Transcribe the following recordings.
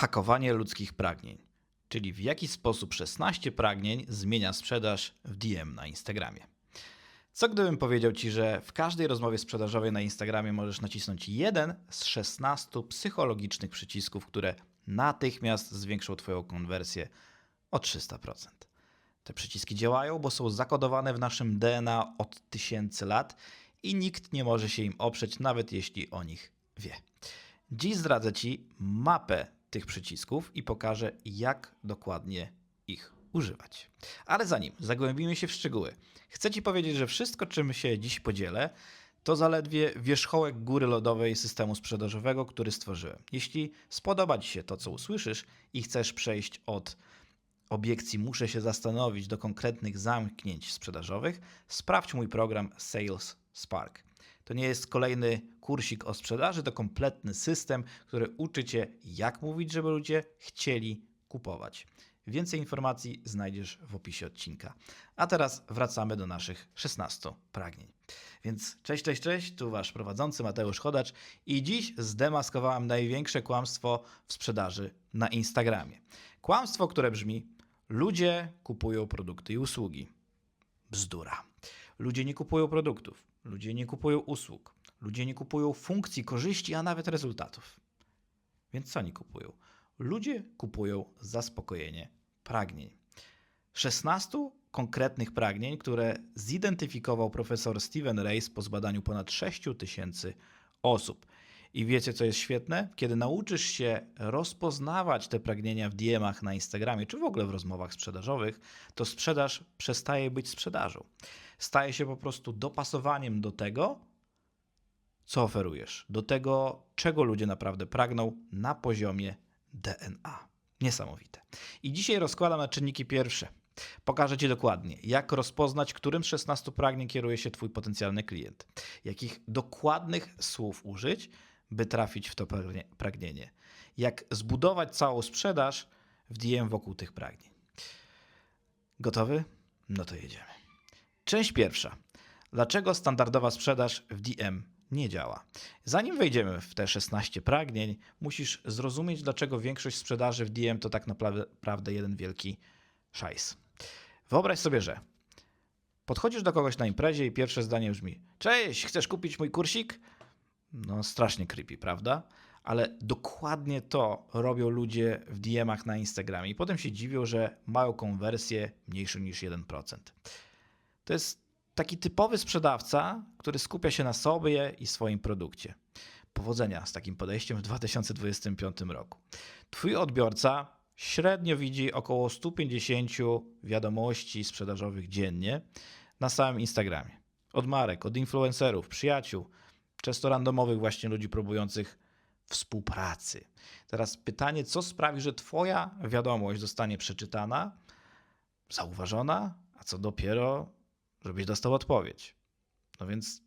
Hakowanie ludzkich pragnień, czyli w jaki sposób 16 pragnień zmienia sprzedaż w DM na Instagramie. Co gdybym powiedział Ci, że w każdej rozmowie sprzedażowej na Instagramie możesz nacisnąć jeden z 16 psychologicznych przycisków, które natychmiast zwiększą Twoją konwersję o 300%. Te przyciski działają, bo są zakodowane w naszym DNA od tysięcy lat i nikt nie może się im oprzeć, nawet jeśli o nich wie. Dziś zdradzę Ci mapę tych przycisków i pokażę, jak dokładnie ich używać. Ale zanim zagłębimy się w szczegóły, chcę Ci powiedzieć, że wszystko, czym się dziś podzielę, to zaledwie wierzchołek góry lodowej systemu sprzedażowego, który stworzyłem. Jeśli spodoba Ci się to, co usłyszysz i chcesz przejść od obiekcji muszę się zastanowić do konkretnych zamknięć sprzedażowych, sprawdź mój program Sales Spark. To nie jest kolejny kursik o sprzedaży, to kompletny system, który uczy Cię, jak mówić, żeby ludzie chcieli kupować. Więcej informacji znajdziesz w opisie odcinka. A teraz wracamy do naszych 16 pragnień. Więc cześć, cześć, cześć, tu Wasz prowadzący Mateusz Chodacz i dziś zdemaskowałem największe kłamstwo w sprzedaży na Instagramie. Kłamstwo, które brzmi: ludzie kupują produkty i usługi. Bzdura. Ludzie nie kupują produktów, ludzie nie kupują usług, ludzie nie kupują funkcji, korzyści, a nawet rezultatów. Więc co oni kupują? Ludzie kupują zaspokojenie pragnień. 16 konkretnych pragnień, które zidentyfikował profesor Steven Reis po zbadaniu ponad 6 tysięcy osób. I wiecie, co jest świetne? Kiedy nauczysz się rozpoznawać te pragnienia w DM-ach na Instagramie, czy w ogóle w rozmowach sprzedażowych, to sprzedaż przestaje być sprzedażą. Staje się po prostu dopasowaniem do tego, co oferujesz, do tego, czego ludzie naprawdę pragną na poziomie DNA. Niesamowite. I dzisiaj rozkładam na czynniki pierwsze. Pokażę Ci dokładnie, jak rozpoznać, którym z 16 pragnień kieruje się Twój potencjalny klient. Jakich dokładnych słów użyć, by trafić w to pragnienie. Jak zbudować całą sprzedaż w DM wokół tych pragnień. Gotowy? No to jedziemy. Część pierwsza. Dlaczego standardowa sprzedaż w DM nie działa? Zanim wejdziemy w te 16 pragnień, musisz zrozumieć, dlaczego większość sprzedaży w DM to tak naprawdę jeden wielki szajs. Wyobraź sobie, że podchodzisz do kogoś na imprezie i pierwsze zdanie brzmi: Cześć, chcesz kupić mój kursik? No, strasznie creepy, prawda? Ale dokładnie to robią ludzie w DM-ach na Instagramie i potem się dziwią, że mają konwersję mniejszą niż 1%. To jest taki typowy sprzedawca, który skupia się na sobie i swoim produkcie. Powodzenia z takim podejściem w 2025 roku. Twój odbiorca średnio widzi około 150 wiadomości sprzedażowych dziennie na samym Instagramie. Od marek, od influencerów, przyjaciół, często randomowych właśnie ludzi próbujących współpracy. Teraz pytanie, co sprawi, że Twoja wiadomość zostanie przeczytana, zauważona, a co dopiero, żebyś dostał odpowiedź. No więc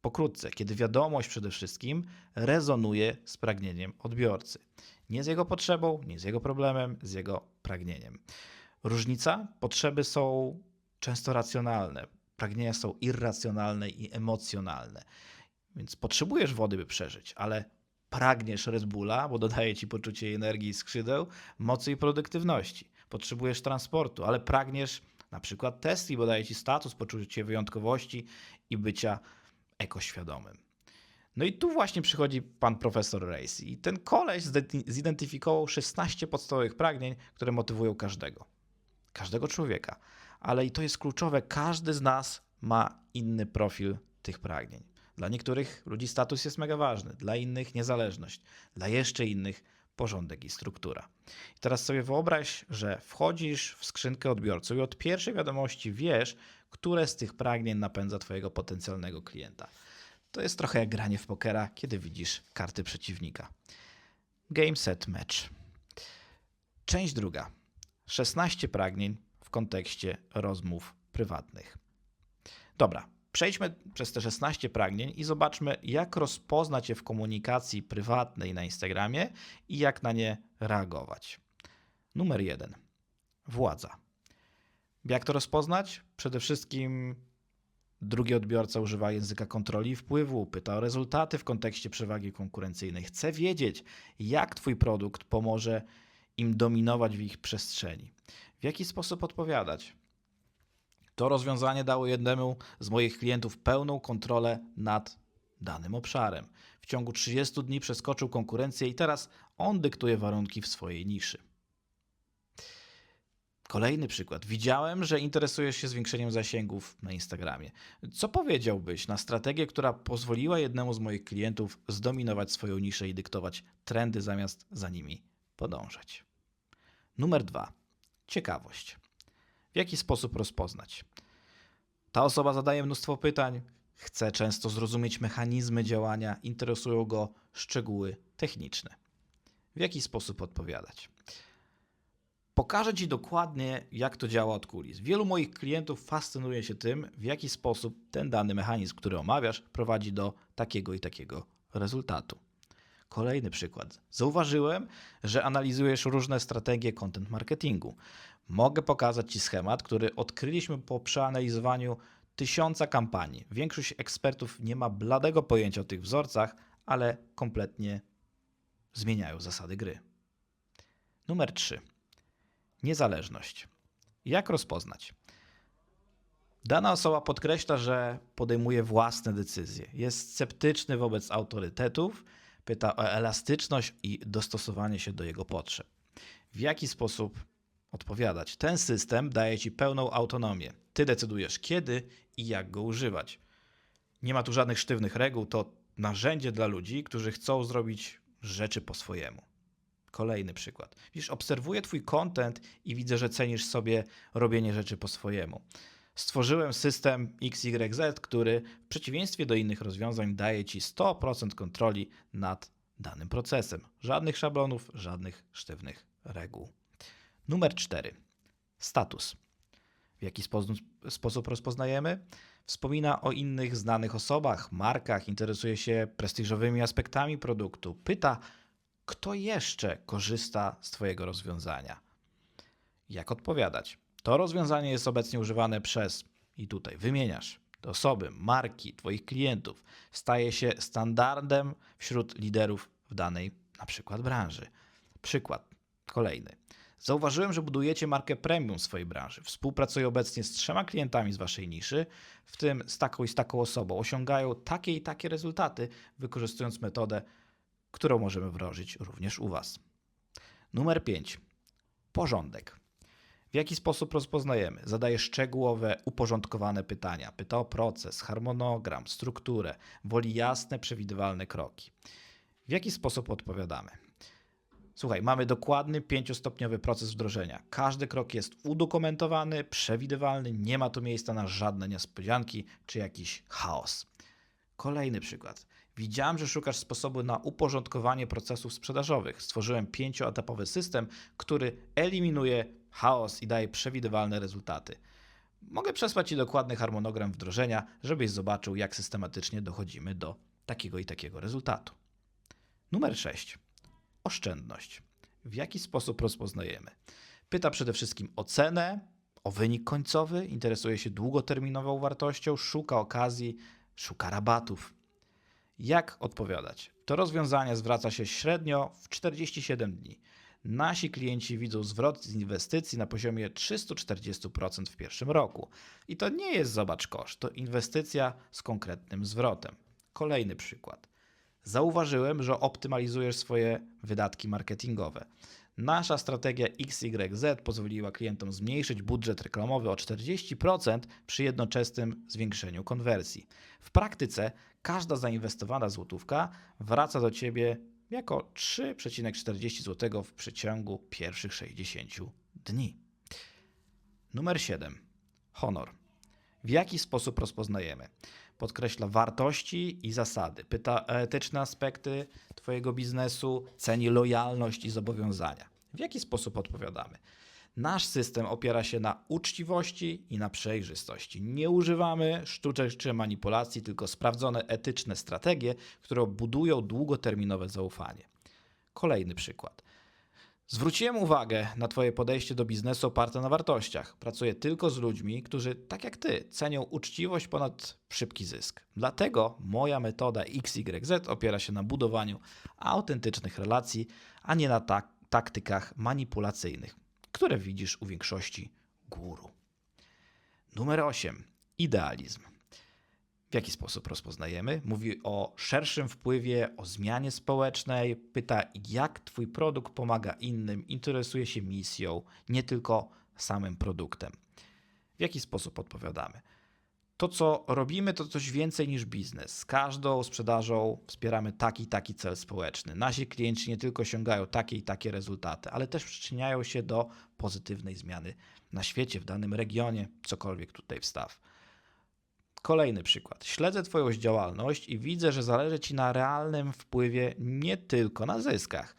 pokrótce, kiedy wiadomość przede wszystkim rezonuje z pragnieniem odbiorcy. Nie z jego potrzebą, nie z jego problemem, z jego pragnieniem. Różnica? Potrzeby są często racjonalne, pragnienia są irracjonalne i emocjonalne. Więc potrzebujesz wody, by przeżyć, ale pragniesz Red Bulla, bo dodaje ci poczucie energii i skrzydeł, mocy i produktywności. Potrzebujesz transportu, ale pragniesz na przykład Tesli, bo daje ci status, poczucie wyjątkowości i bycia ekoświadomym. No i tu właśnie przychodzi pan profesor Reis i ten koleś zidentyfikował 16 podstawowych pragnień, które motywują każdego. Każdego człowieka. Ale i to jest kluczowe, każdy z nas ma inny profil tych pragnień. Dla niektórych ludzi status jest mega ważny, dla innych niezależność, dla jeszcze innych porządek i struktura. I teraz sobie wyobraź, że wchodzisz w skrzynkę odbiorców i od pierwszej wiadomości wiesz, które z tych pragnień napędza Twojego potencjalnego klienta. To jest trochę jak granie w pokera, kiedy widzisz karty przeciwnika. Game set match. Część druga. 16 pragnień w kontekście rozmów prywatnych. Dobra, Przejdźmy przez te 16 pragnień i zobaczmy, jak rozpoznać je w komunikacji prywatnej na Instagramie i jak na nie reagować. Numer jeden. Władza. Jak to rozpoznać? Przede wszystkim Drugi odbiorca używa języka kontroli i wpływu, pyta o rezultaty w kontekście przewagi konkurencyjnej, chce wiedzieć, jak Twój produkt pomoże im dominować w ich przestrzeni. W jaki sposób odpowiadać? To rozwiązanie dało jednemu z moich klientów pełną kontrolę nad danym obszarem. W ciągu 30 dni przeskoczył konkurencję i teraz on dyktuje warunki w swojej niszy. Kolejny przykład. Widziałem, że interesujesz się zwiększeniem zasięgów na Instagramie. Co powiedziałbyś na strategię, która pozwoliła jednemu z moich klientów zdominować swoją niszę i dyktować trendy zamiast za nimi podążać? Numer dwa. Ciekawość. W jaki sposób rozpoznać? Ta osoba zadaje mnóstwo pytań, chce często zrozumieć mechanizmy działania, interesują go szczegóły techniczne. W jaki sposób odpowiadać? Pokażę Ci dokładnie, jak to działa od kulis. Wielu moich klientów fascynuje się tym, w jaki sposób ten dany mechanizm, który omawiasz, prowadzi do takiego i takiego rezultatu. Kolejny przykład. Zauważyłem, że analizujesz różne strategie content marketingu. Mogę pokazać Ci schemat, który odkryliśmy po przeanalizowaniu tysiąca kampanii. Większość ekspertów nie ma bladego pojęcia o tych wzorcach, ale kompletnie zmieniają zasady gry. Numer 3. Niezależność. Jak rozpoznać? Dana osoba podkreśla, że podejmuje własne decyzje. Jest sceptyczny wobec autorytetów, pyta o elastyczność i dostosowanie się do jego potrzeb. W jaki sposób odpowiadać? Ten system daje ci pełną autonomię. Ty decydujesz kiedy i jak go używać. Nie ma tu żadnych sztywnych reguł, to narzędzie dla ludzi, którzy chcą zrobić rzeczy po swojemu. Kolejny przykład. Widzisz, obserwuję Twój content i widzę, że cenisz sobie robienie rzeczy po swojemu. Stworzyłem system XYZ, który w przeciwieństwie do innych rozwiązań daje Ci 100% kontroli nad danym procesem. Żadnych szablonów, żadnych sztywnych reguł. Numer 4. Status. W jaki sposób, sposób rozpoznajemy? Wspomina o innych znanych osobach, markach, interesuje się prestiżowymi aspektami produktu, pyta, kto jeszcze korzysta z Twojego rozwiązania. Jak odpowiadać? To rozwiązanie jest obecnie używane przez, i tutaj wymieniasz, osoby, marki, Twoich klientów. Staje się standardem wśród liderów w danej na przykład branży. Przykład kolejny. Zauważyłem, że budujecie markę premium w swojej branży. Współpracuję obecnie z trzema klientami z waszej niszy, w tym z taką i z taką osobą. Osiągają takie i takie rezultaty, wykorzystując metodę, którą możemy wdrożyć również u was. Numer 5. Porządek. W jaki sposób rozpoznajemy? Zadaje szczegółowe, uporządkowane pytania. Pyta o proces, harmonogram, strukturę. Woli jasne, przewidywalne kroki. W jaki sposób odpowiadamy? Słuchaj, mamy dokładny pięciostopniowy proces wdrożenia. Każdy krok jest udokumentowany, przewidywalny, nie ma tu miejsca na żadne niespodzianki czy jakiś chaos. Kolejny przykład. Widziałem, że szukasz sposobu na uporządkowanie procesów sprzedażowych. Stworzyłem pięcioetapowy system, który eliminuje chaos i daje przewidywalne rezultaty. Mogę przesłać Ci dokładny harmonogram wdrożenia, żebyś zobaczył, jak systematycznie dochodzimy do takiego i takiego rezultatu. Numer 6. Oszczędność. W jaki sposób rozpoznajemy? Pyta przede wszystkim o cenę, o wynik końcowy, interesuje się długoterminową wartością, szuka okazji, szuka rabatów. Jak odpowiadać? To rozwiązanie zwraca się średnio w 47 dni. Nasi klienci widzą zwrot z inwestycji na poziomie 340% w pierwszym roku. I to nie jest zobacz koszt, to inwestycja z konkretnym zwrotem. Kolejny przykład. Zauważyłem, że optymalizujesz swoje wydatki marketingowe. Nasza strategia XYZ pozwoliła klientom zmniejszyć budżet reklamowy o 40% przy jednoczesnym zwiększeniu konwersji. W praktyce każda zainwestowana złotówka wraca do ciebie jako 3,40 zł w przeciągu pierwszych 60 dni. Numer 7. Honor. W jaki sposób rozpoznajemy? Podkreśla wartości i zasady, pyta o etyczne aspekty Twojego biznesu, ceni lojalność i zobowiązania. W jaki sposób odpowiadamy? Nasz system opiera się na uczciwości i na przejrzystości. Nie używamy sztuczek czy manipulacji, tylko sprawdzone etyczne strategie, które budują długoterminowe zaufanie. Kolejny przykład. Zwróciłem uwagę na Twoje podejście do biznesu oparte na wartościach. Pracuję tylko z ludźmi, którzy, tak jak Ty, cenią uczciwość ponad szybki zysk. Dlatego moja metoda XYZ opiera się na budowaniu autentycznych relacji, a nie na tak taktykach manipulacyjnych, które widzisz u większości guru. Numer 8. Idealizm. W jaki sposób rozpoznajemy? Mówi o szerszym wpływie, o zmianie społecznej, pyta, jak Twój produkt pomaga innym, interesuje się misją, nie tylko samym produktem. W jaki sposób odpowiadamy? To, co robimy, to coś więcej niż biznes. Z każdą sprzedażą wspieramy taki taki cel społeczny. Nasi klienci nie tylko osiągają takie i takie rezultaty, ale też przyczyniają się do pozytywnej zmiany na świecie, w danym regionie, cokolwiek tutaj wstaw. Kolejny przykład. Śledzę Twoją działalność i widzę, że zależy Ci na realnym wpływie, nie tylko na zyskach.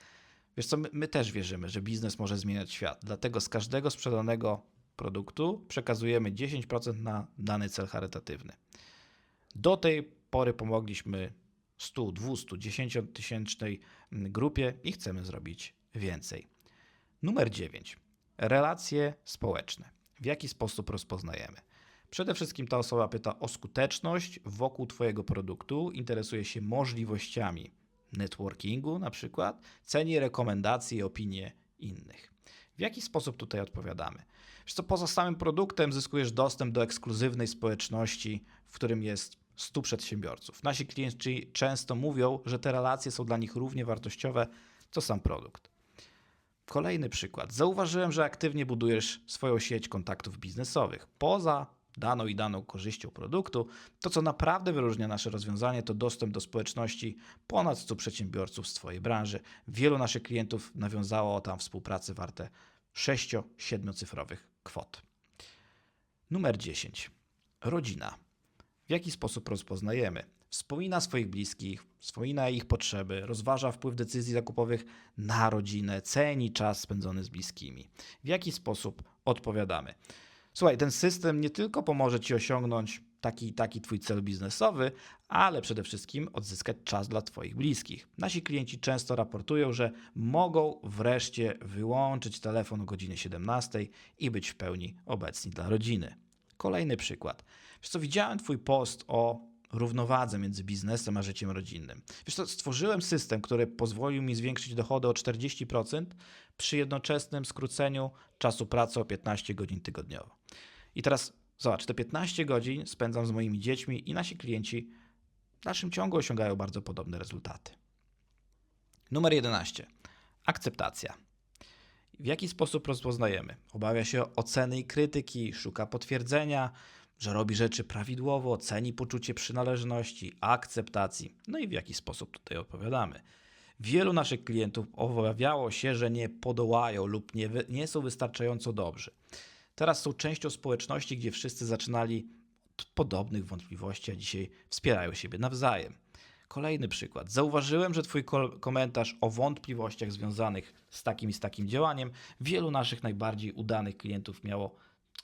Wiesz co, my, my, też wierzymy, że biznes może zmieniać świat. Dlatego z każdego sprzedanego produktu przekazujemy 10% na dany cel charytatywny. Do tej pory pomogliśmy 100, 200, 10 tysięcznej grupie i chcemy zrobić więcej. Numer 9. Relacje społeczne. W jaki sposób rozpoznajemy? Przede wszystkim ta osoba pyta o skuteczność wokół Twojego produktu, interesuje się możliwościami networkingu na przykład, ceni rekomendacje i opinie innych. W jaki sposób tutaj odpowiadamy? Wiesz co, poza samym produktem zyskujesz dostęp do ekskluzywnej społeczności, w którym jest 100 przedsiębiorców. Nasi klienci często mówią, że te relacje są dla nich równie wartościowe co sam produkt. Kolejny przykład. Zauważyłem, że aktywnie budujesz swoją sieć kontaktów biznesowych. Poza daną i daną korzyścią produktu, to co naprawdę wyróżnia nasze rozwiązanie to dostęp do społeczności ponad 100 przedsiębiorców z Twojej branży. Wielu naszych klientów nawiązało tam współpracy warte 6-7 cyfrowych kwot. Numer 10. Rodzina. W jaki sposób rozpoznajemy? Wspomina swoich bliskich, wspomina ich potrzeby, rozważa wpływ decyzji zakupowych na rodzinę, ceni czas spędzony z bliskimi. W jaki sposób odpowiadamy? Słuchaj, ten system nie tylko pomoże Ci osiągnąć taki taki Twój cel biznesowy, ale przede wszystkim odzyskać czas dla Twoich bliskich. Nasi klienci często raportują, że mogą wreszcie wyłączyć telefon o godzinie 17 i być w pełni obecni dla rodziny. Kolejny przykład. Wiesz co, widziałem Twój post o równowadze między biznesem a życiem rodzinnym. Wiesz co, stworzyłem system, który pozwolił mi zwiększyć dochody o 40% przy jednoczesnym skróceniu czasu pracy o 15 godzin tygodniowo. I teraz zobacz, te 15 godzin spędzam z moimi dziećmi i nasi klienci w dalszym ciągu osiągają bardzo podobne rezultaty. Numer 11. Akceptacja. W jaki sposób rozpoznajemy? Obawia się oceny i krytyki, szuka potwierdzenia, że robi rzeczy prawidłowo, ceni poczucie przynależności, akceptacji. No i w jaki sposób tutaj odpowiadamy? Wielu naszych klientów obawiało się, że nie podołają lub nie, nie są wystarczająco dobrzy. Teraz są częścią społeczności, gdzie wszyscy zaczynali od podobnych wątpliwości, a dzisiaj wspierają siebie nawzajem. Kolejny przykład. Zauważyłem, że Twój komentarz o wątpliwościach związanych z takim i z takim działaniem wielu naszych najbardziej udanych klientów miało,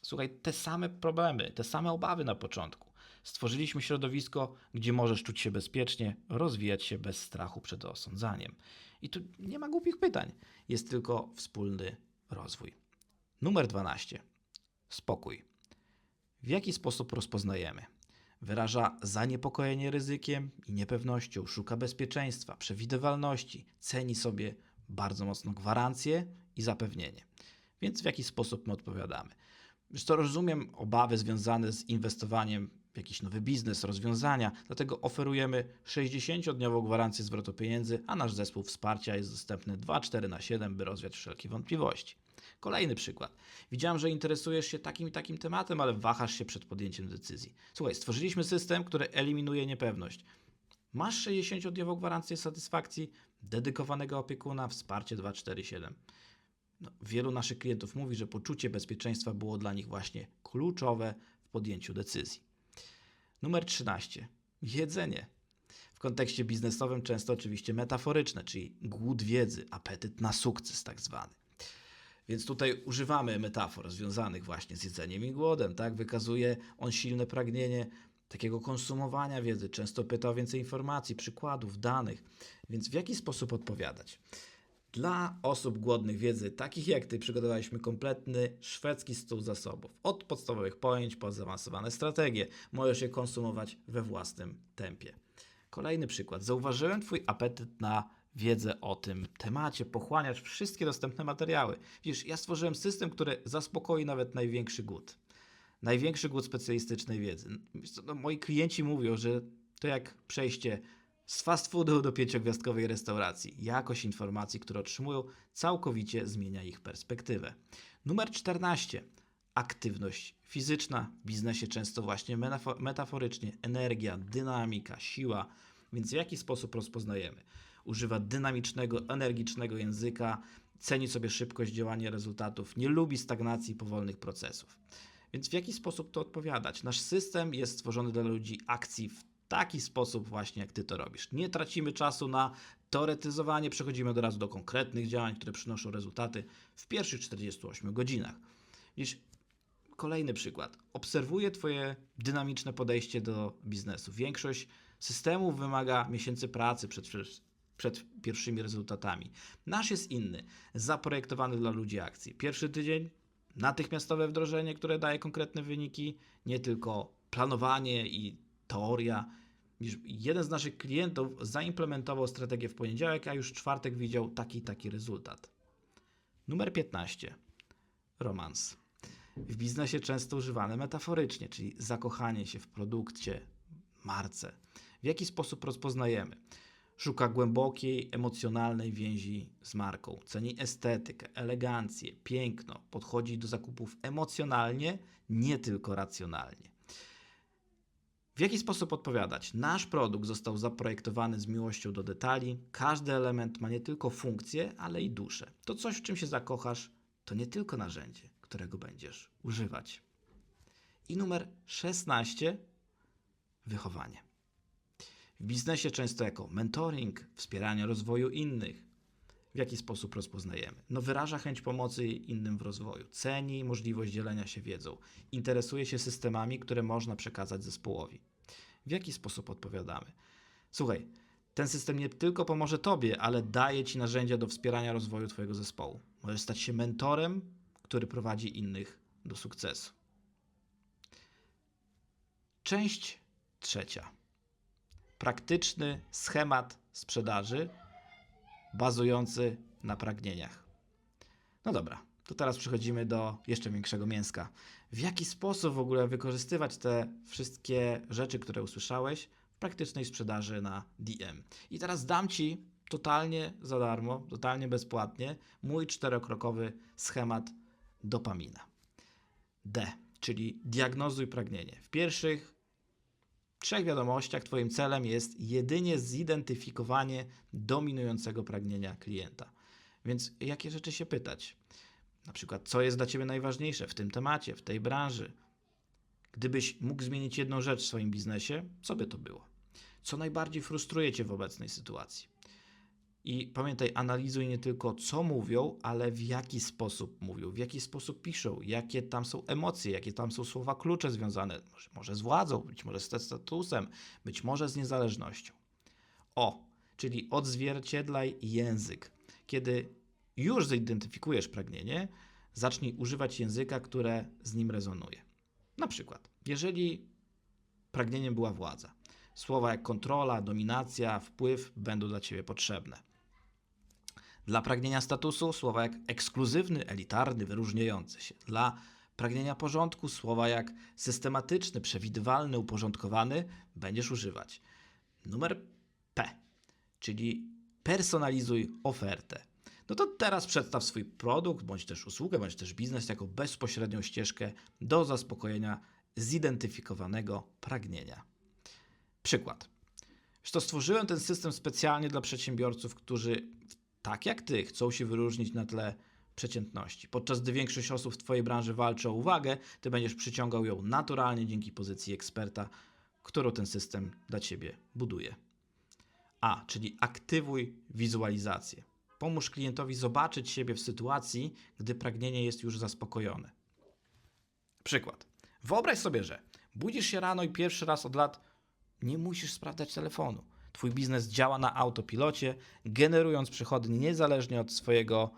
słuchaj, te same problemy, te same obawy na początku. Stworzyliśmy środowisko, gdzie możesz czuć się bezpiecznie, rozwijać się bez strachu przed osądzaniem. I tu nie ma głupich pytań, jest tylko wspólny rozwój. Numer 12. Spokój. W jaki sposób rozpoznajemy? Wyraża zaniepokojenie ryzykiem i niepewnością, szuka bezpieczeństwa, przewidywalności, ceni sobie bardzo mocno gwarancje i zapewnienie. Więc w jaki sposób my odpowiadamy? Wiesz to rozumiem obawy związane z inwestowaniem jakiś nowy biznes, rozwiązania, dlatego oferujemy 60-dniową gwarancję zwrotu pieniędzy, a nasz zespół wsparcia jest dostępny 2-4 na 7, by rozwiać wszelkie wątpliwości. Kolejny przykład. Widziałem, że interesujesz się takim i takim tematem, ale wahasz się przed podjęciem decyzji. Słuchaj, stworzyliśmy system, który eliminuje niepewność. Masz 60-dniową gwarancję satysfakcji, dedykowanego opiekuna, wsparcie 247. No, wielu naszych klientów mówi, że poczucie bezpieczeństwa było dla nich właśnie kluczowe w podjęciu decyzji. Numer 13. Jedzenie. W kontekście biznesowym często oczywiście metaforyczne, czyli głód wiedzy, apetyt na sukces tak zwany. Więc tutaj używamy metafor związanych właśnie z jedzeniem i głodem, tak? Wykazuje on silne pragnienie takiego konsumowania wiedzy, często pyta o więcej informacji, przykładów, danych. Więc w jaki sposób odpowiadać? Dla osób głodnych wiedzy, takich jak ty, przygotowaliśmy kompletny szwedzki stół zasobów. Od podstawowych pojęć po zaawansowane strategie. Możesz je konsumować we własnym tempie. Kolejny przykład. Zauważyłem Twój apetyt na wiedzę o tym temacie, pochłaniasz wszystkie dostępne materiały. Widzisz, ja stworzyłem system, który zaspokoi nawet największy głód. Największy głód specjalistycznej wiedzy. No, moi klienci mówią, że to jak przejście z fast foodu do pięciogwiazdkowej restauracji. Jakość informacji, które otrzymują, całkowicie zmienia ich perspektywę. Numer 14. Aktywność fizyczna. W biznesie często właśnie metafo- metaforycznie energia, dynamika, siła. Więc w jaki sposób rozpoznajemy? Używa dynamicznego, energicznego języka, ceni sobie szybkość działania rezultatów, nie lubi stagnacji powolnych procesów. Więc w jaki sposób to odpowiadać? Nasz system jest stworzony dla ludzi akcji w taki sposób właśnie, jak ty to robisz. Nie tracimy czasu na teoretyzowanie, przechodzimy od razu do konkretnych działań, które przynoszą rezultaty w pierwszych 48 godzinach. Widzisz, kolejny przykład. Obserwuję twoje dynamiczne podejście do biznesu. Większość systemów wymaga miesięcy pracy przed, przed, pierwszymi rezultatami. Nasz jest inny, zaprojektowany dla ludzi akcji. Pierwszy tydzień natychmiastowe wdrożenie, które daje konkretne wyniki, nie tylko planowanie i teoria. Jeden z naszych klientów zaimplementował strategię w poniedziałek, a już czwartek widział taki taki rezultat. Numer 15. Romans. W biznesie często używane metaforycznie, czyli zakochanie się w produkcie, marce. W jaki sposób rozpoznajemy? Szuka głębokiej, emocjonalnej więzi z marką. Ceni estetykę, elegancję, piękno. Podchodzi do zakupów emocjonalnie, nie tylko racjonalnie. W jaki sposób odpowiadać? Nasz produkt został zaprojektowany z miłością do detali. Każdy element ma nie tylko funkcję, ale i duszę. To coś, w czym się zakochasz, to nie tylko narzędzie, którego będziesz używać. I numer 16 wychowanie. W biznesie często jako mentoring, wspieranie rozwoju innych. W jaki sposób rozpoznajemy? No wyraża chęć pomocy innym w rozwoju, ceni możliwość dzielenia się wiedzą, interesuje się systemami, które można przekazać zespołowi. W jaki sposób odpowiadamy? Słuchaj, ten system nie tylko pomoże Tobie, ale daje Ci narzędzia do wspierania rozwoju Twojego zespołu. Możesz stać się mentorem, który prowadzi innych do sukcesu. Część trzecia. Praktyczny schemat sprzedaży bazujący na pragnieniach. No dobra, to teraz przechodzimy do jeszcze większego mięska. W jaki sposób w ogóle wykorzystywać te wszystkie rzeczy, które usłyszałeś w praktycznej sprzedaży na DM? I teraz dam Ci totalnie za darmo, totalnie bezpłatnie mój czterokrokowy schemat dopamina. D, czyli diagnozuj pragnienie. W pierwszych trzech wiadomościach Twoim celem jest jedynie zidentyfikowanie dominującego pragnienia klienta. Więc jakie rzeczy się pytać? Na przykład, co jest dla Ciebie najważniejsze w tym temacie, w tej branży? Gdybyś mógł zmienić jedną rzecz w swoim biznesie, co by to było? Co najbardziej frustruje Cię w obecnej sytuacji? I pamiętaj, analizuj nie tylko co mówią, ale w jaki sposób mówią, w jaki sposób piszą, jakie tam są emocje, jakie tam są słowa klucze związane, może, może z władzą, być może z statusem, być może z niezależnością. O, czyli odzwierciedlaj język. Kiedy już zidentyfikujesz pragnienie, zacznij używać języka, które z nim rezonuje. Na przykład, jeżeli pragnieniem była władza, słowa jak kontrola, dominacja, wpływ będą dla Ciebie potrzebne. Dla pragnienia statusu słowa jak ekskluzywny, elitarny, wyróżniający się. Dla pragnienia porządku słowa jak systematyczny, przewidywalny, uporządkowany będziesz używać. Numer P, czyli personalizuj ofertę. No to teraz przedstaw swój produkt, bądź też usługę, bądź też biznes jako bezpośrednią ścieżkę do zaspokojenia zidentyfikowanego pragnienia. Przykład. Wiesz to stworzyłem ten system specjalnie dla przedsiębiorców, którzy tak jak ty chcą się wyróżnić na tle przeciętności. Podczas gdy większość osób w twojej branży walczy o uwagę, ty będziesz przyciągał ją naturalnie dzięki pozycji eksperta, którą ten system dla ciebie buduje. A, czyli aktywuj wizualizację. Pomóż klientowi zobaczyć siebie w sytuacji, gdy pragnienie jest już zaspokojone. Przykład. Wyobraź sobie, że budzisz się rano i pierwszy raz od lat nie musisz sprawdzać telefonu. Twój biznes działa na autopilocie, generując przychody niezależnie od swojego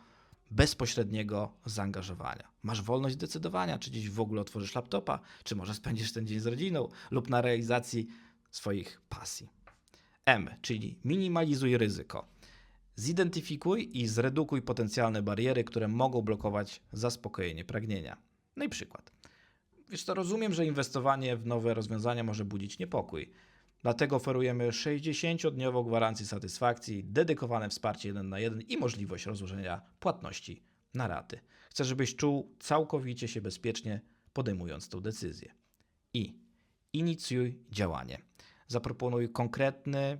bezpośredniego zaangażowania. Masz wolność decydowania, czy dziś w ogóle otworzysz laptopa, czy może spędzisz ten dzień z rodziną lub na realizacji swoich pasji. M, czyli minimalizuj ryzyko. Zidentyfikuj i zredukuj potencjalne bariery, które mogą blokować zaspokojenie pragnienia. No i przykład. Wiesz to rozumiem, że inwestowanie w nowe rozwiązania może budzić niepokój. Dlatego oferujemy 60-dniową gwarancję satysfakcji, dedykowane wsparcie 1 na 1 i możliwość rozłożenia płatności na raty. Chcę, żebyś czuł całkowicie się bezpiecznie podejmując tę decyzję. I inicjuj działanie. Zaproponuj konkretny,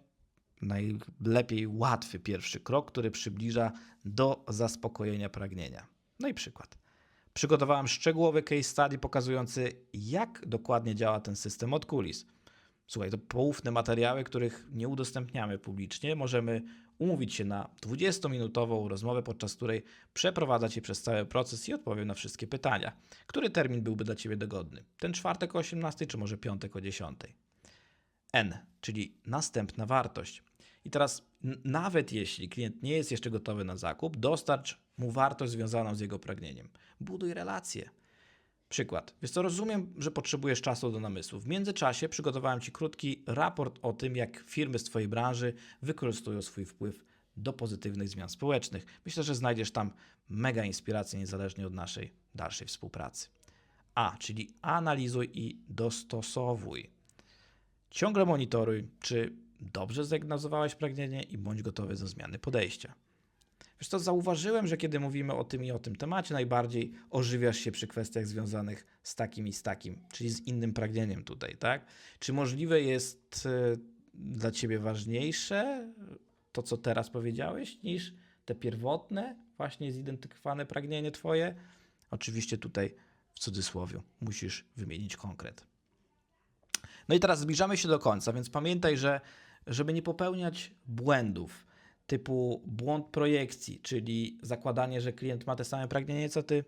najlepiej łatwy pierwszy krok, który przybliża do zaspokojenia pragnienia. No i przykład. Przygotowałem szczegółowy case study pokazujący, jak dokładnie działa ten system od kulis. Słuchaj, to poufne materiały, których nie udostępniamy publicznie. Możemy umówić się na 20-minutową rozmowę, podczas której przeprowadzę Cię przez cały proces i odpowiem na wszystkie pytania. Który termin byłby dla Ciebie dogodny? Ten czwartek o 18, czy może piątek o 10? N, czyli następna wartość. I teraz, nawet jeśli klient nie jest jeszcze gotowy na zakup, dostarcz mu wartość związaną z jego pragnieniem. Buduj relacje. Przykład. Wiesz co, rozumiem, że potrzebujesz czasu do namysłu. W międzyczasie przygotowałem Ci krótki raport o tym, jak firmy z Twojej branży wykorzystują swój wpływ do pozytywnych zmian społecznych. Myślę, że znajdziesz tam mega inspirację niezależnie od naszej dalszej współpracy. A, czyli analizuj i dostosowuj. Ciągle monitoruj, czy dobrze zdiagnozowałeś pragnienie i bądź gotowy do zmiany podejścia. Wiesz co, zauważyłem, że kiedy mówimy o tym i o tym temacie, najbardziej ożywiasz się przy kwestiach związanych z takim i z takim, czyli z innym pragnieniem tutaj, tak? Czy możliwe jest e, dla ciebie ważniejsze to, co teraz powiedziałeś, niż te pierwotne, właśnie zidentyfikowane pragnienie twoje? Oczywiście tutaj w cudzysłowie musisz wymienić konkret. No i teraz zbliżamy się do końca, więc pamiętaj, że żeby nie popełniać błędów typu błąd projekcji, czyli zakładanie, że klient ma te same pragnienie co ty,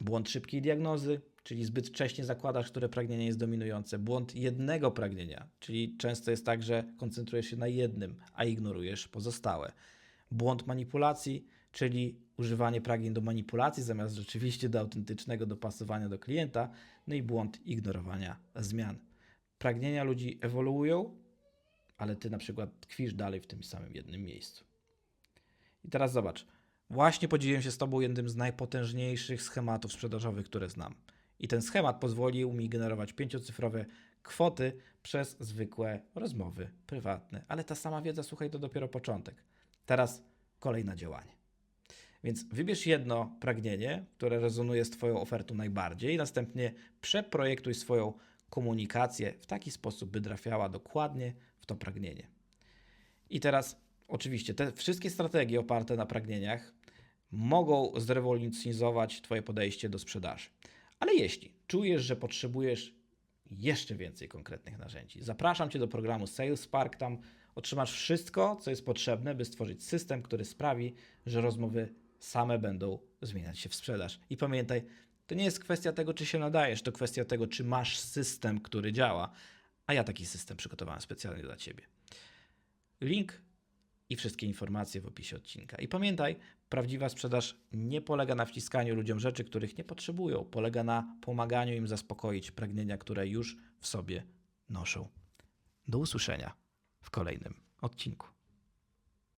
błąd szybkiej diagnozy, czyli zbyt wcześnie zakładasz, które pragnienie jest dominujące, błąd jednego pragnienia, czyli często jest tak, że koncentrujesz się na jednym, a ignorujesz pozostałe. Błąd manipulacji, czyli używanie pragnień do manipulacji zamiast rzeczywiście do autentycznego dopasowania do klienta, no i błąd ignorowania zmian. Pragnienia ludzi ewoluują, ale ty na przykład tkwisz dalej w tym samym jednym miejscu. I teraz zobacz. Właśnie podzieliłem się z Tobą jednym z najpotężniejszych schematów sprzedażowych, które znam. I ten schemat pozwolił mi generować pięciocyfrowe kwoty przez zwykłe rozmowy prywatne. Ale ta sama wiedza, słuchaj, to dopiero początek. Teraz kolej na działanie. Więc wybierz jedno pragnienie, które rezonuje z Twoją ofertą najbardziej, następnie przeprojektuj swoją komunikację w taki sposób, by trafiała dokładnie to pragnienie. I teraz, oczywiście, te wszystkie strategie oparte na pragnieniach mogą zrewolucjonizować Twoje podejście do sprzedaży. Ale jeśli czujesz, że potrzebujesz jeszcze więcej konkretnych narzędzi, zapraszam Cię do programu Sales Spark. Tam otrzymasz wszystko, co jest potrzebne, by stworzyć system, który sprawi, że rozmowy same będą zmieniać się w sprzedaż. I pamiętaj, to nie jest kwestia tego, czy się nadajesz, to kwestia tego, czy masz system, który działa. A ja taki system przygotowałem specjalnie dla Ciebie. Link i wszystkie informacje w opisie odcinka. I pamiętaj, prawdziwa sprzedaż nie polega na wciskaniu ludziom rzeczy, których nie potrzebują. Polega na pomaganiu im zaspokoić pragnienia, które już w sobie noszą. Do usłyszenia w kolejnym odcinku.